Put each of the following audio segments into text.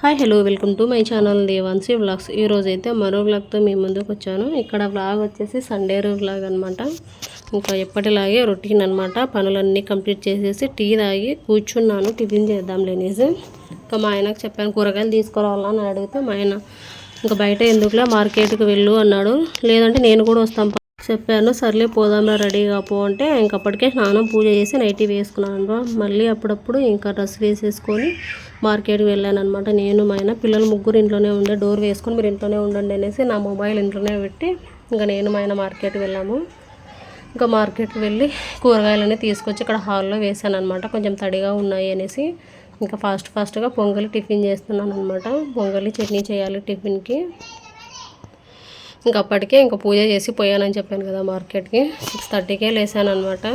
Hi hello welcome to my channel Devansi vlogs. ఈరోజు అయితే మరో వ్లాగ్తో మీ ముందుకు వచ్చాను. ఇక్కడ వ్లాగ్ వచ్చేసి సండే రోజు వ్లాగ్ అనమాట ఇంకా ఎప్పటిలాగే రొటీన్ అనమాట పనులన్నీ కంప్లీట్ చేసేసి టీ తాగి కూర్చున్నాను. టిఫిన్ చేద్దాం లేనేసి. ఇంకా మా ఆయనకు చెప్పాను కూరగాయలు తీసుకురావాలని అడిగితే మా ఆయన ఇంకా బయట ఎందుకులే? మార్కెట్కి వెళ్ళు అన్నాడు. లేదంటే నేను కూడా వస్తాను చెప్పాను. సర్లే పోదాంరా రెడీగా పో అంటే ఇంకప్పటికే స్నానం పూజ చేసి నైటీ వేసుకున్నాను మళ్ళీ అప్పుడప్పుడు ఇంకా డ్రెస్ వేసేసుకొని మార్కెట్కి వెళ్ళాను అనమాట నేను మా ఆయన పిల్లలు ముగ్గురు ఇంట్లోనే ఉండే డోర్ వేసుకొని మీరు ఇంట్లోనే ఉండండి అనేసి నా మొబైల్ ఇంట్లోనే పెట్టి ఇంకా నేను మా ఆయన మార్కెట్కి వెళ్ళాము. ఇంకా మార్కెట్కి వెళ్ళి కూరగాయలన్నీ తీసుకొచ్చి ఇక్కడ హాల్లో వేసాను అనమాట కొంచెం తడిగా ఉన్నాయి అనేసి ఇంకా ఫాస్ట్ ఫాస్ట్గా పొంగలి టిఫిన్ చేస్తున్నాను అనమాట పొంగలి చట్నీ చేయాలి టిఫిన్కి. ఇంకా అప్పటికే ఇంకా పూజ చేసి పోయానని చెప్పాను కదా మార్కెట్కి. సిక్స్ థర్టీకే లేసాను అనమాట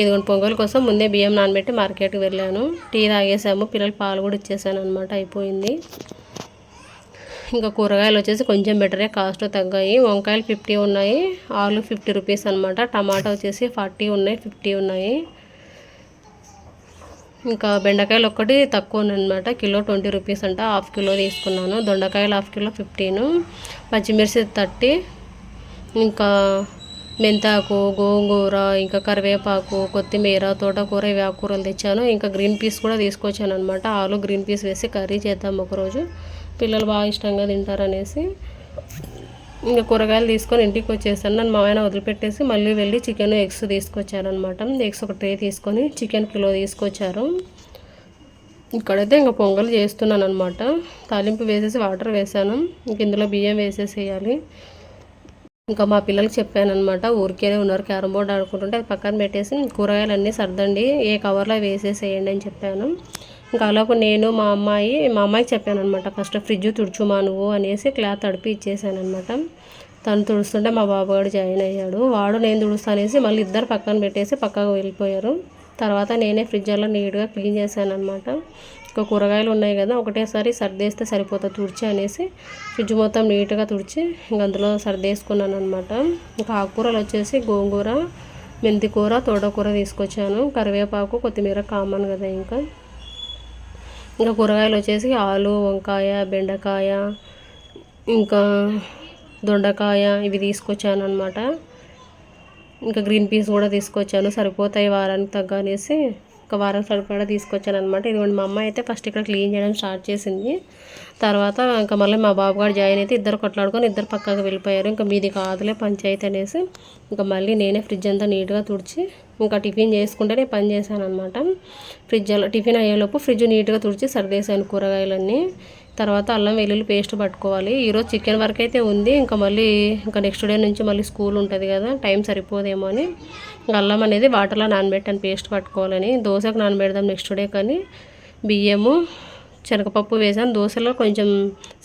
ఇదిగోండి పొంగల్ కోసం ముందే బియ్యం నానబెట్టి మార్కెట్కి వెళ్ళాను. టీ తాగేసాము పిల్లలు పాలు కూడా ఇచ్చేసాను అనమాట అయిపోయింది. ఇంకా కూరగాయలు వచ్చేసి కొంచెం బెటరే కాస్ట్ తగ్గాయి. వంకాయలు ఫిఫ్టీ ఉన్నాయి ఆలు ఫిఫ్టీ రూపీస్ అనమాట టమాటా వచ్చేసి ఫార్టీ ఉన్నాయి ఫిఫ్టీ ఉన్నాయి. ఇంకా బెండకాయలు ఒక్కటి తక్కువ అనమాట కిలో ట్వంటీ రూపీస్ అంట. హాఫ్ కిలో తీసుకున్నాను. దొండకాయలు హాఫ్ కిలో ఫిఫ్టీను. పచ్చిమిర్చి థర్టీ. ఇంకా మెంతాకు గోంగూర ఇంకా కరివేపాకు కొత్తిమీర తోటకూర ఇవి ఆకుకూరలు తెచ్చాను. ఇంకా గ్రీన్ పీస్ కూడా తీసుకొచ్చాను అనమాట ఆలు గ్రీన్ పీస్ వేసి కర్రీ చేద్దాం ఒకరోజు. పిల్లలు బాగా ఇష్టంగా తింటారనేసి. ఇంకా కూరగాయలు తీసుకొని ఇంటికి వచ్చేసాను. నన్ను మా ఆయన వదిలిపెట్టేసి మళ్ళీ వెళ్ళి చికెన్ ఎగ్స్ తీసుకొచ్చారనమాట ఎగ్స్ ఒక ట్రే తీసుకొని చికెన్ కిలో తీసుకొచ్చారు. ఇక్కడైతే ఇంకా పొంగల్ చేస్తున్నాను అనమాట తాలింపు వేసేసి వాటర్ వేసాను. ఇంక ఇందులో బియ్యం వేసేసేయాలి. ఇంకా మా పిల్లలకి చెప్పాను అనమాట ఊరికేనే ఉన్నారు క్యారమ్ బోర్డ్ ఆడుకుంటుంటే అది పక్కన పెట్టేసి కూరగాయలన్నీ సర్దండి. ఏ కవర్లో వేసేసేయండి అని చెప్పాను. ఇంకా అలాగ నేను మా అమ్మాయి మా అమ్మాయికి చెప్పాను అనమాట ఫస్ట్ ఫ్రిడ్జ్ తుడుచుమా నువ్వు? అనేసి క్లాత్ తడిపి ఇచ్చేసాను అనమాట తను తుడుస్తుంటే మా బాబుగాడు జాయిన్ అయ్యాడు. వాడు నేను తుడుస్తా అనేసి మళ్ళీ ఇద్దరు పక్కన పెట్టేసి పక్కకు వెళ్ళిపోయారు. తర్వాత నేనే ఫ్రిడ్జ్ అలా నీట్గా క్లీన్ చేశాను అనమాట ఇంకా కూరగాయలు ఉన్నాయి కదా ఒకటేసారి సర్దేస్తే సరిపోతుంది తుడిచి అనేసి ఫ్రిడ్జ్ మొత్తం నీట్గా తుడిచి ఇంక అందులో సర్దేసుకున్నాను అనమాట ఇంకా ఆకుకూరలు వచ్చేసి గోంగూర మెంతికూర తోటకూర తీసుకొచ్చాను. కరివేపాకు కొత్తిమీర కామన్ కదా ఇంకా. ఇంకా కూరగాయలు వచ్చేసి ఆలు వంకాయ బెండకాయ ఇంకా దొండకాయ ఇవి తీసుకొచ్చాను అనమాట ఇంకా గ్రీన్ పీస్ కూడా తీసుకొచ్చాను. సరిపోతాయి వారానికి తగ్గ అనేసి ఒక వారం సరిపడా తీసుకొచ్చాను అనమాట ఇదిగోండి మా అమ్మ అయితే ఫస్ట్ ఇక్కడ క్లీన్ చేయడం స్టార్ట్ చేసింది. తర్వాత ఇంకా మళ్ళీ మా బాబుగారు జాయిన్ అయితే ఇద్దరు కొట్లాడుకొని ఇద్దరు పక్కకు వెళ్ళిపోయారు. ఇంకా మీది కాదులే పంచాయతీ అనేసి ఇంకా మళ్ళీ నేనే ఫ్రిడ్జ్ అంతా నీట్గా తుడిచి ఇంకా టిఫిన్ చేసుకుంటేనే పని చేశాను అనమాట ఫ్రిడ్జ్ టిఫిన్ అయ్యేలోపు ఫ్రిడ్జ్ నీట్గా తుడిచి సర్దేశాను కూరగాయలన్నీ. తర్వాత అల్లం వెల్లుల్లి పేస్ట్ పట్టుకోవాలి. ఈరోజు చికెన్ వరకు అయితే ఉంది. ఇంకా మళ్ళీ ఇంకా నెక్స్ట్ డే నుంచి మళ్ళీ స్కూల్ ఉంటుంది కదా టైం సరిపోదేమో అని. అల్లం అనేది వాటర్లో నానబెట్టాను పేస్ట్ పట్టుకోవాలని. దోశకు నానబెడదాం నెక్స్ట్ డే కానీ. బియ్యము శనగపప్పు వేసాను. దోశలో కొంచెం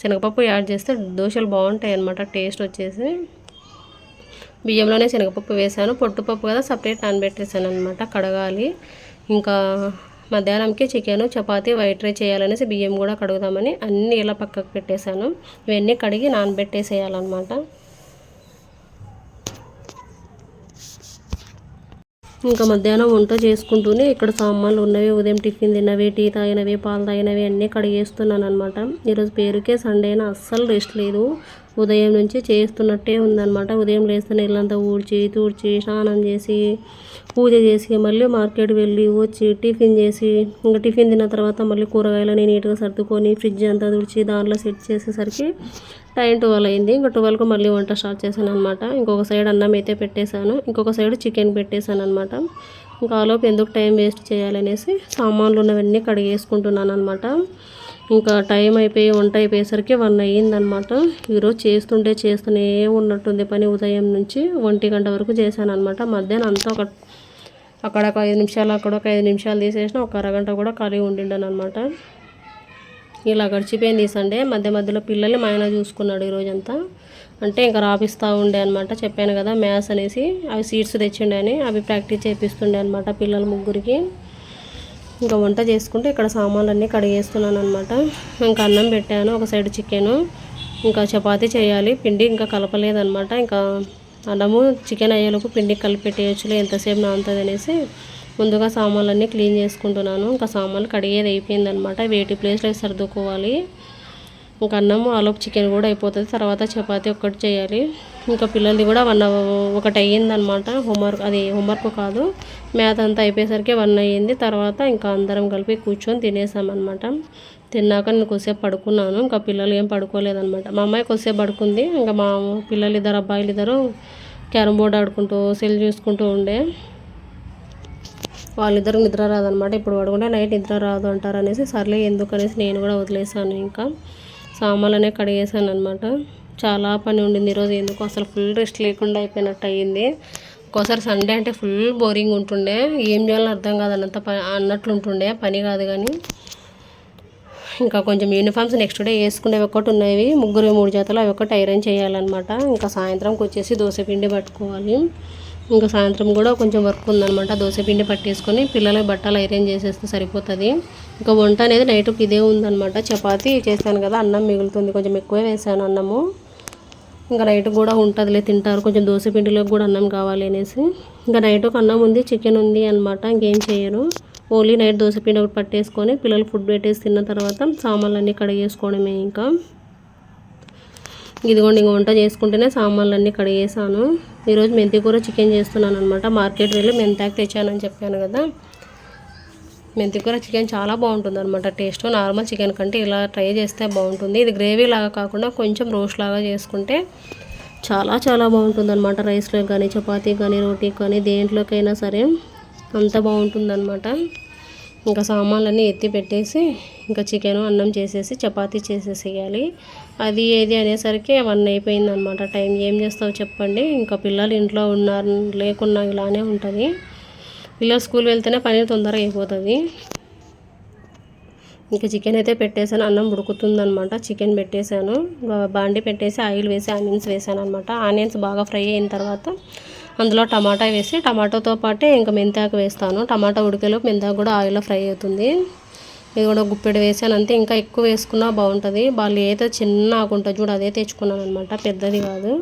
శనగపప్పు యాడ్ చేస్తే దోశలు బాగుంటాయి అన్నమాట టేస్ట్ వచ్చేసి. బియ్యంలోనే శనగపప్పు వేసాను. పొట్టుపప్పు కదా సపరేట్ నానబెట్టేసాను అనమాట కడగాలి. ఇంకా మధ్యాహ్నంకి చికెన్ చపాతీ వైట్ రైస్ చేయాలనేసి బియ్యం కూడా కడుగుదామని అన్నీ ఇలా పక్కకు పెట్టేశాను. ఇవన్నీ కడిగి నానబెట్టేసేయాలన్నమాట. ఇంకా మధ్యాహ్నం వంట చేసుకుంటూనే ఇక్కడ సామాన్లు ఉన్నవి ఉదయం టిఫిన్ తిన్నవి టీ తాగినవి పాలు తాగినవి అన్నీ కడిగేస్తున్నాను అనమాట ఈరోజు పేరుకే అయినా అస్సలు రెస్ట్ లేదు. ఉదయం నుంచి చేస్తున్నట్టే ఉందన్నమాట. ఉదయం లేస్తే ఇల్లంతా ఊడ్చి తూడ్చి స్నానం చేసి పూజ చేసి మళ్ళీ మార్కెట్ వెళ్ళి వచ్చి టిఫిన్ చేసి ఇంకా టిఫిన్ తిన్న తర్వాత మళ్ళీ కూరగాయలని నీట్గా సర్దుకొని ఫ్రిడ్జ్ అంతా తుడిచి దాంట్లో సెట్ చేసేసరికి టైం ట్వెల్వ్ అయింది. ఇంకా ట్వెల్వ్కి మళ్ళీ వంట స్టార్ట్ చేశాను అనమాట ఇంకొక సైడ్ అన్నం అయితే పెట్టేశాను. ఇంకొక సైడ్ చికెన్ పెట్టేశాను అనమాట ఇంకా ఆలోపు ఎందుకు టైం వేస్ట్ చేయాలనేసి సామాన్లు ఉన్నవన్నీ కడిగేసుకుంటున్నాను అనమాట ఇంకా టైం అయిపోయి వంట అయిపోయేసరికి వన్ అయ్యిందనమాట ఈరోజు చేస్తుంటే చేస్తూనే ఉన్నట్టుంది పని ఉదయం నుంచి ఒంటి గంట వరకు చేశాను అనమాట మధ్యాహ్నం అంతా ఒక అక్కడ ఒక ఐదు నిమిషాలు అక్కడ ఒక ఐదు నిమిషాలు తీసేసిన ఒక అరగంట కూడా ఖాళీ ఉండిండాను అనమాట ఇలా గడిచిపోయింది సండే. మధ్య మధ్యలో పిల్లల్ని మా ఆయన చూసుకున్నాడు ఈరోజంతా. అంటే ఇంకా రాపిస్తూ ఉండే అనమాట చెప్పాను కదా మ్యాథ్స్ అనేసి. అవి సీట్స్ తెచ్చిండే అని. అవి ప్రాక్టీస్ చేపిస్తుండే అనమాట పిల్లల ముగ్గురికి. ఇంకా వంట చేసుకుంటే ఇక్కడ సామాన్లు అన్నీ కడిగేస్తున్నాను అనమాట ఇంకా అన్నం పెట్టాను ఒక సైడ్ చికెను ఇంకా చపాతీ చేయాలి పిండి ఇంకా కలపలేదనమాట ఇంకా అన్నము చికెన్ అయ్యేలోపు పిండి కలిపెట్టేయచ్చులే ఎంతసేపు నానుతుంది అనేసి ముందుగా సామాన్లన్నీ క్లీన్ చేసుకుంటున్నాను. ఇంకా సామాన్లు కడిగేది అయిపోయిందనమాట వేటి ప్లేస్లో సర్దుకోవాలి. ఇంకా అన్నం ఆలోపు చికెన్ కూడా అయిపోతుంది. తర్వాత చపాతి ఒక్కటి చేయాలి. ఇంకా పిల్లలది కూడా వన్ ఒకటి అయ్యిందనమాట హోంవర్క్ అది హోంవర్క్ కాదు. మ్యాథ్ అంతా అయిపోయేసరికి వన్ అయ్యింది. తర్వాత ఇంకా అందరం కలిపి కూర్చొని తినేసామన్నమాట తిన్నాక నేను కొద్దిసేపు పడుకున్నాను. ఇంకా పిల్లలు ఏం పడుకోలేదనమాట. మా అమ్మాయి కొద్దిసేపు పడుకుంది. ఇంకా మా పిల్లలు ఇద్దరు అబ్బాయిలు ఇద్దరు క్యారమ్ బోర్డ్ ఆడుకుంటూ సెల్ చూసుకుంటూ ఉండే. వాళ్ళిద్దరు నిద్ర రాదనమాట. ఇప్పుడు పడుకుంటే నైట్ నిద్ర రాదు అంటారు అనేసి సర్లే ఎందుకు అనేసి నేను కూడా వదిలేసాను ఇంకా. సామాన్లు అనేవి కడిగేసాను అనమాట చాలా పని ఉండింది ఈరోజు ఎందుకు అసలు ఫుల్ రెస్ట్ లేకుండా అయిపోయినట్టు అయ్యింది. ఒక్కోసారి సండే అంటే ఫుల్ బోరింగ్ ఉంటుండే. ఏం చేయాలో అర్థం కాదు అన్నంత పని అన్నట్లు ఉంటుండే. పని కాదు కానీ ఇంకా కొంచెం యూనిఫామ్స్ నెక్స్ట్ డే వేసుకునేవి ఒకటి ఉన్నాయి ముగ్గురు మూడు జతలు అవి ఒకటి ఐరన్ చేయాలన్నమాట. ఇంకా సాయంత్రంకి వచ్చేసి దోశపిండి పట్టుకోవాలి. ఇంకా సాయంత్రం కూడా కొంచెం వర్క్ ఉందనమాట దోశపిండి పట్టేసుకొని పిల్లలకి బట్టలు ఐరన్ చేసేస్తే సరిపోతుంది. ఇంకా వంట అనేది నైట్కి ఇదే ఉందనమాట చపాతీ చేశాను కదా అన్నం మిగులుతుంది. కొంచెం ఎక్కువే వేసాను అన్నము. ఇంకా నైట్ కూడా ఉంటుందిలే తింటారు. కొంచెం దోశ పిండిలోకి కూడా అన్నం కావాలి అనేసి. ఇంకా ఒక అన్నం ఉంది చికెన్ ఉంది అనమాట ఇంకేం చేయను. ఓన్లీ నైట్ దోశ పిండి ఒకటి పట్టేసుకొని పిల్లలు ఫుడ్ పెట్టేసి తిన్న తర్వాత సామాన్లన్నీ కడిగేసుకోవడమే ఇంకా. ఇదిగోండి ఇంక వంట చేసుకుంటేనే సామాన్లు అన్నీ కడిగేసాను ఈరోజు మెంతి కూర చికెన్ చేస్తున్నాను అనమాట మార్కెట్ వెళ్ళి మెంతాకు తెచ్చానని చెప్పాను కదా. మెంతి కూర చికెన్ చాలా బాగుంటుంది అనమాట టేస్ట్ నార్మల్ చికెన్ కంటే ఇలా ట్రై చేస్తే బాగుంటుంది. ఇది గ్రేవీ లాగా కాకుండా కొంచెం రోస్ట్ లాగా చేసుకుంటే చాలా చాలా బాగుంటుంది అనమాట రైస్లో కానీ చపాతీ కానీ రోటీ కానీ దేంట్లోకైనా సరే అంత బాగుంటుంది అనమాట ఇంకా సామాన్లన్నీ ఎత్తి పెట్టేసి ఇంకా చికెన్ అన్నం చేసేసి చపాతీ చేసేసేయాలి. అది ఏది అనేసరికి వన్ అయిపోయిందనమాట టైం ఏం చేస్తావు చెప్పండి. ఇంకా పిల్లలు ఇంట్లో ఉన్నారు లేకున్నా ఇలానే ఉంటుంది. పిల్లలు స్కూల్ వెళ్తేనే పని తొందరగా అయిపోతుంది. ఇంకా చికెన్ అయితే పెట్టేశాను అన్నం ఉడుకుతుందనమాట చికెన్ పెట్టేశాను బాండి పెట్టేసి ఆయిల్ వేసి ఆనియన్స్ వేసాను అనమాట ఆనియన్స్ బాగా ఫ్రై అయిన తర్వాత అందులో టమాటా వేసి టమాటాతో పాటే ఇంకా మెంతాకు వేస్తాను. టమాటా ఉడికేలో మెంతాకు కూడా ఆయిల్లో ఫ్రై అవుతుంది. ఇది కూడా గుప్పెడు వేసాను అంతే. ఇంకా ఎక్కువ వేసుకున్నా బాగుంటుంది. వాళ్ళు ఏదో చిన్న ఆకుంటుంది చూడు అదే తెచ్చుకున్నాను అనమాట పెద్దది కాదు.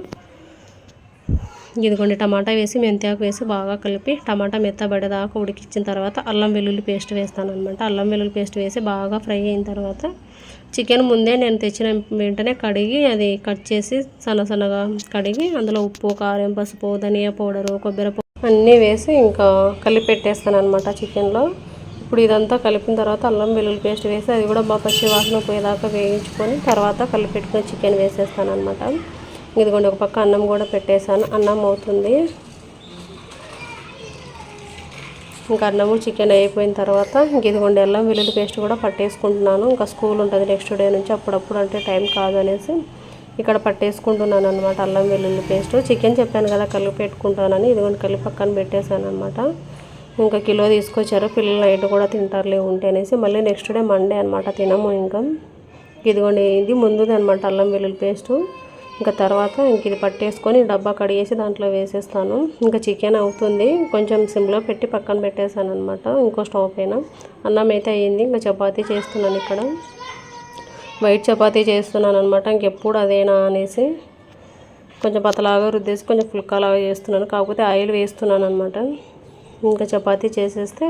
ఇదిగోండి టమాటా వేసి మెంతాకు వేసి బాగా కలిపి టమాటా మెత్తబడేదాకా ఉడికిచ్చిన తర్వాత అల్లం వెల్లుల్లి పేస్ట్ వేస్తాను అనమాట అల్లం వెల్లుల్లి పేస్ట్ వేసి బాగా ఫ్రై అయిన తర్వాత చికెన్ ముందే నేను తెచ్చిన వెంటనే కడిగి అది కట్ చేసి సన్న సన్నగా కడిగి అందులో ఉప్పు కారం పసుపు ధనియా పౌడరు కొబ్బరి అన్నీ వేసి ఇంకా కలిపి పెట్టేస్తాను అనమాట చికెన్లో. ఇప్పుడు ఇదంతా కలిపిన తర్వాత అల్లం వెల్లుల్లి పేస్ట్ వేసి అది కూడా మా పచ్చి వాసన పోయేదాకా వేయించుకొని తర్వాత కలిపి పెట్టుకుని చికెన్ వేసేస్తాను అనమాట ఇదిగోండి ఒక పక్క అన్నం కూడా పెట్టేశాను. అన్నం అవుతుంది. ఇంకా అన్నము చికెన్ అయిపోయిన తర్వాత ఇంక ఇదిగోండి అల్లం వెల్లుల్లి పేస్ట్ కూడా పట్టేసుకుంటున్నాను. ఇంకా స్కూల్ ఉంటుంది నెక్స్ట్ డే నుంచి అప్పుడప్పుడు అంటే టైం కాదు అనేసి ఇక్కడ పట్టేసుకుంటున్నాను అనమాట అల్లం వెల్లుల్లి పేస్ట్. చికెన్ చెప్పాను కదా కలిపి పెట్టుకుంటానని. ఇదిగోండి కలిపి పక్కన పెట్టేశాను అనమాట ఇంకా కిలో తీసుకొచ్చారు. పిల్లలు నైట్ కూడా తింటారులే ఉంటే అనేసి మళ్ళీ నెక్స్ట్ డే మండే అనమాట తినము ఇంకా. ఇదిగోండి ఇది ముందుది అనమాట అల్లం వెల్లుల్లి పేస్టు. ఇంకా తర్వాత ఇంక ఇది పట్టేసుకొని డబ్బా కడిగేసి దాంట్లో వేసేస్తాను. ఇంకా చికెన్ అవుతుంది. కొంచెం సిమ్లో పెట్టి పక్కన పెట్టేశాను అనమాట ఇంకో స్టవ్ పైన. అన్నం అయితే అయ్యింది ఇంకా చపాతీ చేస్తున్నాను ఇక్కడ. వైట్ చపాతీ చేస్తున్నాను అనమాట ఇంకెప్పుడు అదేనా అనేసి కొంచెం పతలాగా రుద్దేసి కొంచెం ఫుల్కాలాగా చేస్తున్నాను. కాకపోతే ఆయిల్ వేస్తున్నాను అనమాట ఇంకా చపాతీ చేసేస్తే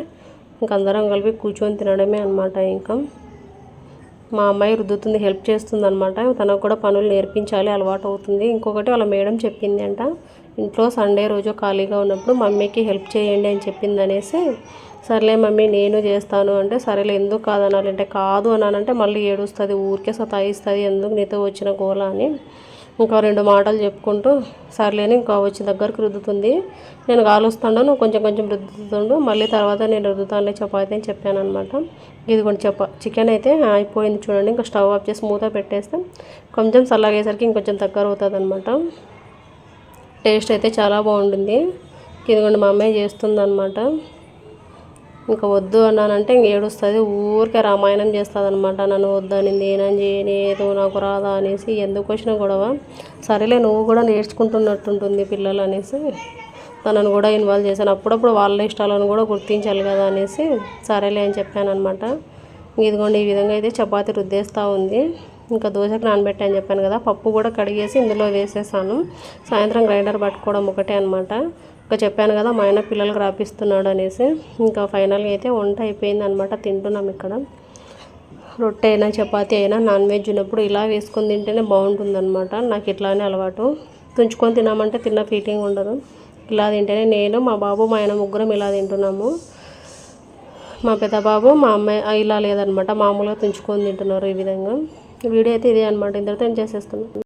ఇంక అందరం కలిపి కూర్చొని తినడమే అనమాట ఇంకా. మా అమ్మాయి రుద్దుతుంది హెల్ప్ చేస్తుంది అనమాట తనకు కూడా పనులు నేర్పించాలి అలవాటు అవుతుంది. ఇంకొకటి వాళ్ళ మేడం చెప్పింది అంట ఇంట్లో సండే రోజు ఖాళీగా ఉన్నప్పుడు మమ్మీకి హెల్ప్ చేయండి అని చెప్పింది అనేసి సర్లే మమ్మీ నేను చేస్తాను అంటే సరేలే ఎందుకు కాదనాలంటే కాదు అన్నానంటే మళ్ళీ ఏడుస్తుంది ఊరికే సతాయిస్తుంది ఎందుకు నీతో వచ్చిన గోళ అని. ఇంకా రెండు మాటలు చెప్పుకుంటూ సర్లేని ఇంకా వచ్చి దగ్గరకు రుద్దుతుంది. నేను కాలుస్తాను నువ్వు కొంచెం కొంచెం రుద్దుతుండు. మళ్ళీ తర్వాత నేను రుద్దుతానులే చపాతి అని చెప్పాను అనమాట ఇది కొంచెం చెప్ప చికెన్ అయితే అయిపోయింది చూడండి. ఇంకా స్టవ్ ఆఫ్ చేసి మూత పెట్టేస్తే కొంచెం చల్లగేసరికి ఇంకొంచెం దగ్గర అవుతుంది అనమాట టేస్ట్ అయితే చాలా బాగుంటుంది. ఇదిగోండి మా అమ్మాయి చేస్తుంది అనమాట ఇంకా వద్దు అన్నానంటే ఇంక ఏడుస్తుంది. ఊరికే రామాయణం చేస్తుంది అనమాట నన్ను వద్దనింది నేనని చేయని ఏదో నాకు రాదా అనేసి ఎందుకు వచ్చిన గొడవ. సరేలే నువ్వు కూడా నేర్చుకుంటున్నట్టుంటుంది పిల్లలు అనేసి తనను కూడా ఇన్వాల్వ్ చేశాను. అప్పుడప్పుడు వాళ్ళ ఇష్టాలను కూడా గుర్తించాలి కదా అనేసి సరేలే అని చెప్పాను అనమాట ఇదిగోండి ఈ విధంగా అయితే చపాతి రుద్దేస్తూ ఉంది. ఇంకా దోశకు నానబెట్టాను చెప్పాను కదా. పప్పు కూడా కడిగేసి ఇందులో వేసేసాను. సాయంత్రం గ్రైండర్ పట్టుకోవడం ఒకటే అనమాట ఇంకా చెప్పాను కదా మా ఆయన పిల్లలకు రాపిస్తున్నాడు అనేసి. ఇంకా ఫైనల్గా అయితే వంట అయిపోయింది అనమాట తింటున్నాం ఇక్కడ. రొట్టె అయినా చపాతి అయినా నాన్ వెజ్ ఉన్నప్పుడు ఇలా వేసుకొని తింటేనే బాగుంటుందన్నమాట. నాకు ఇట్లానే అలవాటు. తుంచుకొని తినామంటే తిన్న ఫీలింగ్ ఉండదు. ఇలా తింటేనే నేను మా బాబు మా ఆయన ముగ్గురం ఇలా తింటున్నాము. మా పెద్ద బాబు మా అమ్మాయి ఇలా లేదనమాట మామూలుగా తుంచుకొని తింటున్నారు ఈ విధంగా. వీడియో అయితే ఇదే అనమాట ఇంతటితో నేను చేసేస్తున్నాను